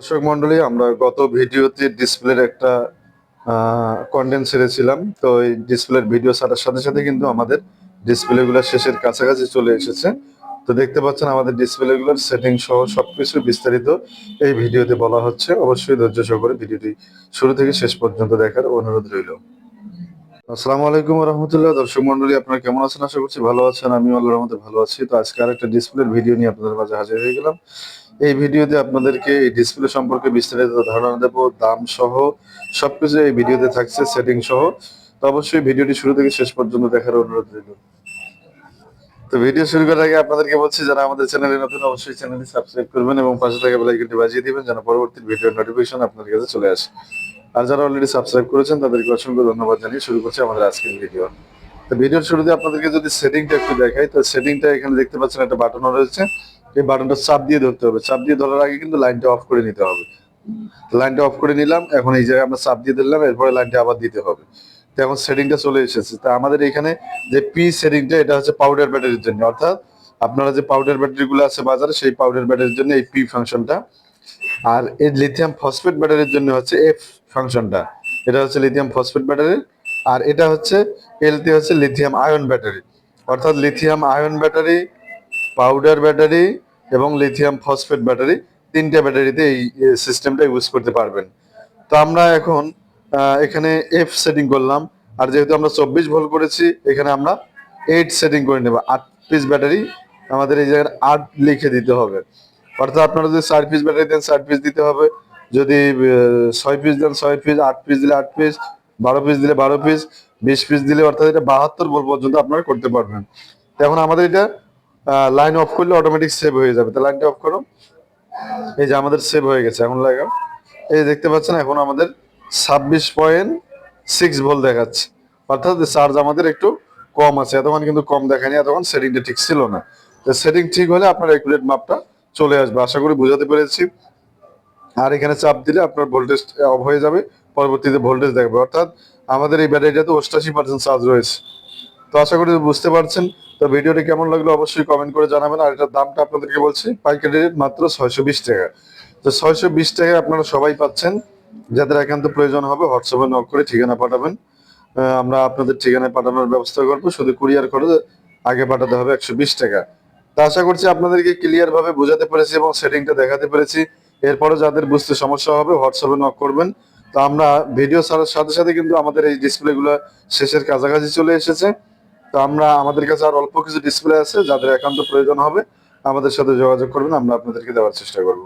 দর্শক মন্ডলী, আমরা গত ভিডিওতে ডিসপ্লের একটা কন্টেন্ট ছেড়েছিলাম। তো এই ডিসপ্লের ভিডিও ছাড়ার সাথে সাথে কিন্তু আমাদের ডিসপ্লে গুলো শেষের কাছাকাছি চলে এসেছে। তো দেখতে পাচ্ছেন আমাদের ডিসপ্লে গুলোর সেটিং সহ সবকিছু বিস্তারিত এই ভিডিওতে বলা হচ্ছে। অবশ্যই ধৈর্য সহকারে ভিডিওটি শুরু থেকে শেষ পর্যন্ত দেখার অনুরোধ রইল। আসসালামু আলাইকুম রহমতুল্লাহ। দর্শক মন্ডলী, আপনারা কেমন আছেন? আশা করছি ভালো আছেন। আমি আল্লাহর রহমতে ভালো আছি। তো আজকে আর একটা ডিসপ্লের ভিডিও নিয়ে আপনাদের মাঝে হাজির হয়ে গেলাম। এই ভিডিওতে আপনাদেরকে এই ডিসপ্লে সম্পর্কে বিস্তারিত ধারণা দেবো, দাম সহ সবকিছু এই ভিডিওতে থাকছে সেটিং সহ। তো অবশ্যই ভিডিওটি শুরু থেকে শেষ পর্যন্ত দেখার অনুরোধ রইল। তো ভিডিও শুরু করার আগে আপনাদেরকে বলছি, যারা আমাদের চ্যানেলে নতুন, অবশ্যই চ্যানেলটি সাবস্ক্রাইব করবেন এবং পাশে থাকা বেল আইকনটি বাজিয়ে দিবেন, যেন পরবর্তী ভিডিওর নোটিফিকেশন আপনাদের কাছে চলে আসে। আর যারা অলরেডি সাবস্ক্রাইব করেছেন, তাদেরকে অসংখ্য ধন্যবাদ জানিয়ে শুরু করছি আমাদের আজকের ভিডিও তো ভিডিওর শুরুতে আপনাদেরকে যদি সেটিংটা একটু দেখাই, তো সেটিংটা এখানে দেখতে পাচ্ছেন একটা বাটনও রয়েছে। এই বাটনটা চাপ দিয়ে ধরতে হবে। চাপ দিয়ে ধরার আগে কিন্তু লাইনটা অফ করে নিতে হবে। লাইনটা অফ করে নিলাম, এখন এই জায়গায় আমরা চাপ দিয়ে দিলাম এরপরে লাইনটা আবার দিতে হবে। তো এখন সেটিংটা চলে এসেছে। তা আমাদের এখানে যে পি সেটিংটা এটা হচ্ছে পাউডার ব্যাটারির জন্য। অর্থাৎ আপনারা যে পাউডার ব্যাটারি গুলো আছে বাজারে, সেই পাউডার ব্যাটারির জন্য এই পি ফাংশনটা আর এই লিথিয়াম ফসফেট ব্যাটারির জন্য হচ্ছে এফ ফাংশনটা। এটা হচ্ছে লিথিয়াম ফসফেট ব্যাটারি আর এটা হচ্ছে, এলটি হচ্ছে লিথিয়াম আয়ন ব্যাটারি অর্থাৎ lithium ion battery powder battery এবং লিথিয়াম ফসফেট ব্যাটারি তিনটা ব্যাটারিতে এই সিস্টেমটা ইউজ করতে পারবেন। তো আমরা এখন এখানে এফ সেটিং করলাম। আর যেহেতু আমরা চব্বিশ ভোল্ট করেছি, এখানে আমরা এইট সেটিং করে নেব। আট পিস ব্যাটারি আমাদের এই জায়গায় আট লিখে দিতে হবে। অর্থাৎ আপনারা যদি চার পিস ব্যাটারি দেন, চার পিস দিতে হবে। যদি ছয় পিস দেন, ছয় পিস আট পিস দিলে আট পিস বারো পিস দিলে বারো পিস বিশ পিস দিলে অর্থাৎ এটা বাহাত্তর ভোল্ট পর্যন্ত আপনারা করতে পারবেন। তো এখন আমাদের এটা লাইন অফ করলে অটোমেটিক সেভ হয়ে যাবে। তো লাইনটা অফ করো। এই যে আমাদের সেভ হয়ে গেছে, এখন লাগাও। এই দেখতে পাচ্ছেন, এখন আমাদের ছাব্বিশ পয়েন্ট সিক্স ভোল্ট দেখাচ্ছে। অর্থাৎ চার্জ আমাদের একটু কম আছে। এতক্ষণ কিন্তু কম দেখায়নি, এতক্ষণ সেটিংটা ঠিক ছিল না। তো সেটিং ঠিক হলে আপনার একুরেট মাপটা চলে আসবে। আশা করি বোঝাতে পেরেছি। আর এখানে চাপ দিলে আপনার ভোল্টেজ অফ হয়ে যাবে, পরবর্তীতে ভোল্টেজ দেখবে। অর্থাৎ আমাদের এই ব্যাটারিটাতে অষ্টাশি পার্সেন্ট চার্জ রয়েছে। তো আশা করি বুঝতে পারছেন। তো ভিডিওটি কেমন লাগল অবশ্যই কমেন্ট করে জানাবেন। আর এটার দামটা আপনাদেরকে বলছি, পাইকারি রেট মাত্র ছয়শো বিশ টাকা। তো ছয়শো বিশ টাকায় আপনারা সবাই পাচ্ছেন। যাদের একান্ত প্রয়োজন হবে হোয়াটসঅ্যাপে নক করে ঠিকানা পাঠাবেন। আমরা আপনাদের ঠিকানায় পাঠানোর ব্যবস্থা করব। শুধু কুরিয়ার করে আগে পাঠাতে হবে একশো বিশ টাকা। তা আশা করছি আপনাদেরকে ক্লিয়ার ভাবে বোঝাতে পেরেছি এবং সেটিংটা দেখাতে পেরেছি। এরপরে যাদের বুঝতে সমস্যা হবে হোয়াটসঅ্যাপে নক করবেন। তো আমরা ভিডিও ছাড়ার সাথে সাথে কিন্তু আমাদের এই ডিসপ্লেগুলো শেষের কাছাকাছি চলে এসেছে। তো আমরা, আমাদের কাছে আর অল্প কিছু ডিসপ্লে আছে, যাদের একান্ত প্রয়োজন হবে, আমাদের সাথে যোগাযোগ করবেন, আমরা আপনাদেরকে দেওয়ার চেষ্টা করব।